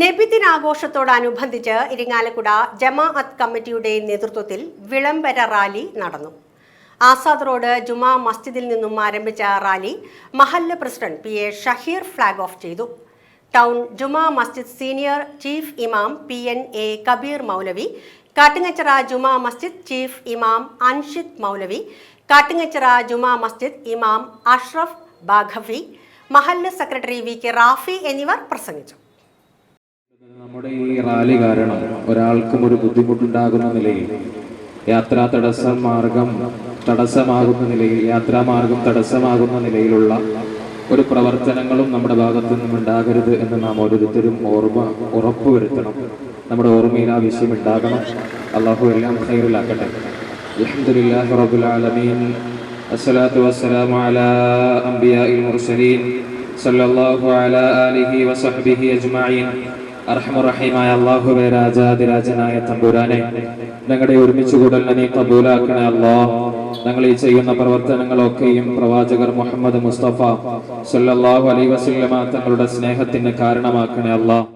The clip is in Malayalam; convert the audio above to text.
നബിദിനാഘോഷത്തോടനുബന്ധിച്ച് ഇരിങ്ങാലക്കുട ജമാഅത്ത് കമ്മിറ്റിയുടെ നേതൃത്വത്തിൽ വിളംബര റാലി നടന്നു. ആസാദ് റോഡ് ജുമാ മസ്ജിദിൽ നിന്നും ആരംഭിച്ച rally മഹല്ല president P A Shaheer flag off ചെയ്തു. Town Juma Masjid senior chief ഇമാം പി എൻ എ കബീർ മൗലവി കാട്ടിങ്ങച്ചിറ ജുമാ മസ്ജിദ് ചീഫ് ഇമാം അൻഷിദ് മൗലവി കാട്ടിങ്ങച്ചിറ ജുമാ മസ്ജിദ് ഇമാം അഷ്റഫ് ബാഖഫി മഹല്ല സെക്രട്ടറി വി കെ റാഫി എന്നിവർ പ്രസംഗിച്ചു. നമ്മുടെ ഈ റാലി കാരണം ഒരാൾക്കും ഒരു ബുദ്ധിമുട്ടുണ്ടാകുന്ന നിലയിൽ യാത്രാ തടസ്സം മാർഗം തടസ്സമാകുന്ന നിലയിൽ യാത്രാമാർഗം തടസ്സമാകുന്ന നിലയിലുള്ള ഒരു പ്രവർത്തനങ്ങളും നമ്മുടെ ഭാഗത്തു നിന്നും ഉണ്ടാകരുത് എന്ന് നാം ഓരോരുത്തരും ഓർമ്മ ഉറപ്പുവരുത്തണം നമ്മുടെ ഓർമ്മയിൽ ആ വിഷയം ഉണ്ടാകണം. അള്ളാഹു എല്ലാം ഹൈറിലാക്കട്ടെ അൽഹംദുലില്ലാഹി റബ്ബിൽ ആലമീൻ. അസ്സലാത്തു വസ്സലാമു അലാ അംബിയാഇൽ മുർസലീൻ. സല്ലല്ലാഹു അലാ ആലിഹി വസഹ്ബിഹി അജ്മഈൻ. അർഹമറഹീമായ അള്ളാഹുബെ രാജാതിരാജനായ തമ്പുരാനെ ഞങ്ങളുടെ ഒരുമിച്ച് കൂടലിനെ നീ കബൂലാക്കണേ അല്ലോ. ഞങ്ങൾ ഈ ചെയ്യുന്ന പ്രവർത്തനങ്ങളൊക്കെയും പ്രവാചകർ മുഹമ്മദ് മുസ്തഫ സല്ലാഹു അലൈ വസ്ലമ തങ്ങളുടെ സ്നേഹത്തിന് കാരണമാക്കണേ അള്ളാഹ്